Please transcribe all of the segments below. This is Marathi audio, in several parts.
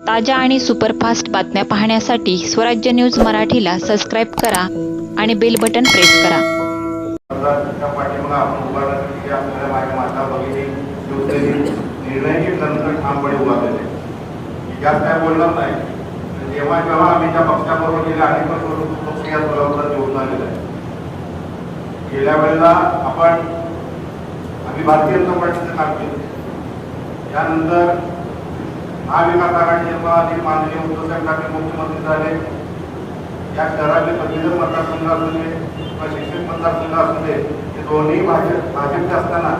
ताज्या आणि सुपरफास्ट बातम्या पाहण्यासाठी स्वराज्य न्यूज मराठीला सबस्क्राईब करा आणि बेल बटन प्रेस करा. जेव्हा जेव्हा आम्ही त्या पक्षाबरोबर गेले अनेक वर्ष पक्ष या सोलापुरात निवडून आलेला आहे. गेल्या वेळेला आपण आम्ही भारतीय जनता पार्टीचं काम केलं. त्यानंतर महाविकास आघाडी जेव्हा आली माननीय उद्धवसाहेब ठाकरे मुख्यमंत्री झाले. या शहरातले पदवीधर मतदारसंघ असू दे किंवा शिक्षक मतदारसंघ असू दे हे दोन्ही भाजप भाजपचे असताना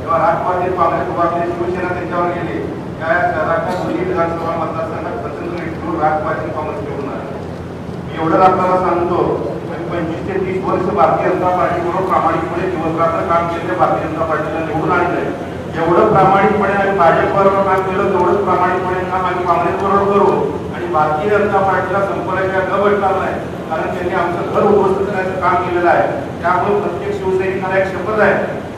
जेव्हा राष्ट्रवादी काँग्रेस उभारले शिवसेना त्यांच्यावर गेली त्या शहराच्या दोन्ही विधानसभा मतदारसंघात प्रचंड इकडून राष्ट्रवादी काँग्रेस निवडून आले. मी एवढंच आपल्याला सांगतो की पंचवीस ते तीस वर्ष भारतीय जनता पार्टीबरोबर प्रामाणिकपणे दिवस रात्र काम केले भारतीय जनता पार्टीला निवडून आणलंय. जेवढं प्रामाणिकपणे आम्ही भाजपबरोबर काम केलं तेवढंच प्रामाणिकपणे काम आम्ही काँग्रेसबरोबर करू. आणि भारतीय जनता पार्टीला संपर्काच्या न भेटणार नाही कारण त्यांनी आमचं घर उद्ध्वस्त करण्याचं काम केलेलं आहे. त्यामुळे प्रत्येक शिवसैनिकाला एक शपथ आहे.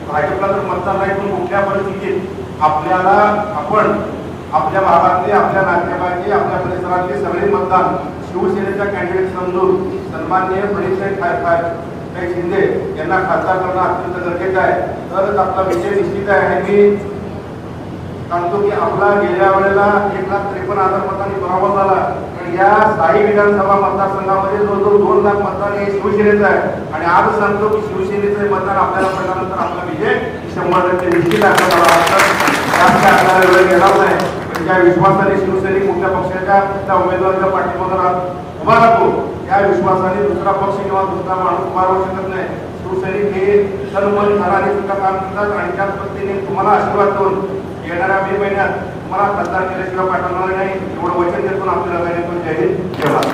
भाजपला जर मतदान नाही पण कुठल्या परिस्थितीत आपल्याला आपण आपल्या भागातले आपल्या नातेवाईकाचे आपल्या परिसरातले सगळे मतदान शिवसेनेचा कॅन्डिडेट समजून सन्माननीय प्रणितसाहेब खाय काही शिंदे यांना खासदार करणं अत्यंत गरजेचं आहे. तरच आपला विजय निश्चित आहे. आणि मी सांगतो की आपला गेल्या वेळेला एक लाख त्रेपन्न हजार मतांनी पराभव झाला. पण या स्थायी विधानसभा मतदारसंघामध्ये जवळजवळ दोन लाख मतदान हे शिवसेनेचं आहे. आणि आज सांगतो की शिवसेनेचं मतदान आपल्याला पडल्यानंतर आपला विजय शंभर टक्के निश्चित आहे. जास्त आपल्याला वेळ घेणार नाही. ज्या विश्वासाने शिवसैनिक मोठ्या पक्षाच्या त्या उमेदवाराच्या पाठीमागे उभा राहतो या विश्वासाने दुसरा पक्ष किंवा दुसरा माणूस उभा राहू शकत नाही. शिवसैनिक हे सर्व घराने सुद्धा काम करतात आणि त्याच पद्धतीने तुम्हाला आशीर्वाद देऊन येणाऱ्या मे महिन्यात तुम्हाला खासदार केल्याशिवाय पाठवणार नाही एवढं वचन देतो आपल्याला जय हिंद. जय